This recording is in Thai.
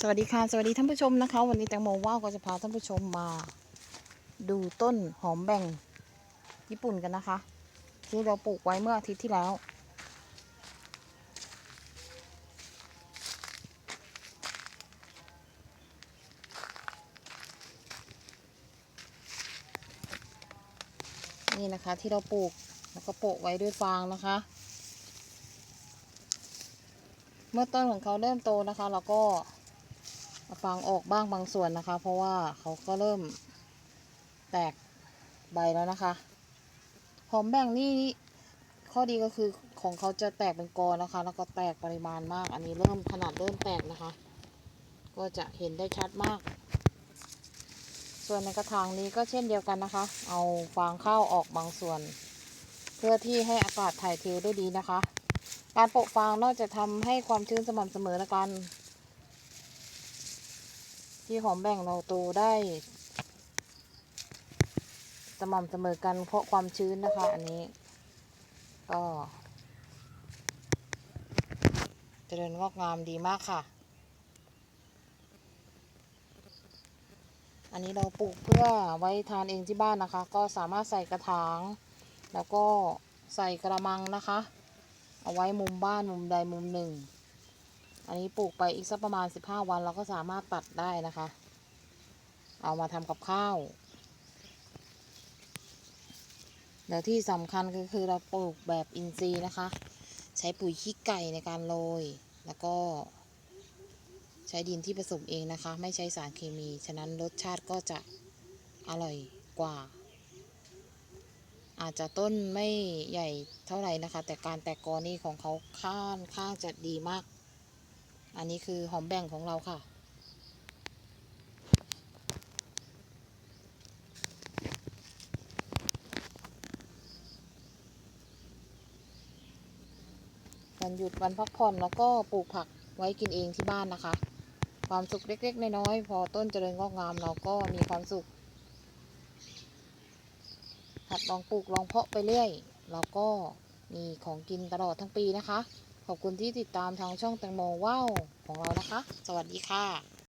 สวัสดีค่ะ สวัสดีท่านผู้ชมนะคะ วันนี้แตงโมว่าวก็จะพาท่านผู้ชมมา ดูต้นหอมแบ่งญี่ปุ่นกันนะคะ ที่เราปลูกไว้เมื่ออาทิตย์ที่แล้ว นี่นะคะที่เราปลูกแล้วก็โปะไว้ด้วยฟางนะคะ เมื่อต้นของเขาเริ่มโตนะคะเราก็ ฟางออกบ้างบางส่วนนะคะ เพราะว่าเขาก็เริ่มแตกใบแล้วนะคะ หอมแบ่งนี่ข้อดีก็คือของเขาจะแตกเป็นกอนะคะ แล้วก็แตกปริมาณมาก อันนี้เริ่มขนาดเริ่มแตกนะคะ ก็จะเห็นได้ชัดมาก ส่วนในกระถางนี้ก็เช่นเดียวกันนะคะ เอาฟางข้าวออกบางส่วน เพื่อที่ให้อากาศถ่ายเทได้ดีนะคะ การโปะฟางนอกจากทำให้ความชื้นสม่ำเสมอและกัน ที่หอมแบ่งเราโตได้ สม่ำเสมอกันเพราะความชื้นนะคะ อันนี้ ก็เจริญงอกงามดีมากค่ะ อันนี้เราปลูกเพื่อไว้ทานเองที่บ้านนะคะ ก็สามารถใส่กระถาง แล้วก็ใส่กระมังนะคะ เอาไว้มุมบ้านมุมใดมุมหนึ่ง อันนี้ปลูกไปอีกสักประมาณ15วันเราก็สามารถตัดได้นะคะ เอามาทำกับข้าวแล้วที่สำคัญก็คือเราปลูกแบบอินทรีย์นะคะ ใช้ปุ๋ยขี้ไก่ในการโรยแล้วก็ ใช้ดินที่ผสมเองนะคะ ไม่ใช้สารเคมี ฉะนั้นรสชาติก็จะอร่อยกว่า อาจจะต้นไม่ใหญ่เท่าไหร่นะคะ แต่การแตกกอนี่ของเขาค่อนข้างจะดีมาก อันนี้คือหอมแบ่งของเราค่ะ วันหยุดวันพักผ่อนแล้วก็ปลูกผักไว้กินเองที่บ้านนะคะ ความสุขเล็ก ๆ น้อยๆพอต้นเจริญงอกงามเราก็มีความสุข หัดลองปลูกลองเพาะไปเรื่อยเราก็มีของกินตลอดทั้งปีนะคะ ขอบคุณที่ติดตามทางช่องแตงโมว้าวของเรานะคะ สวัสดีค่ะ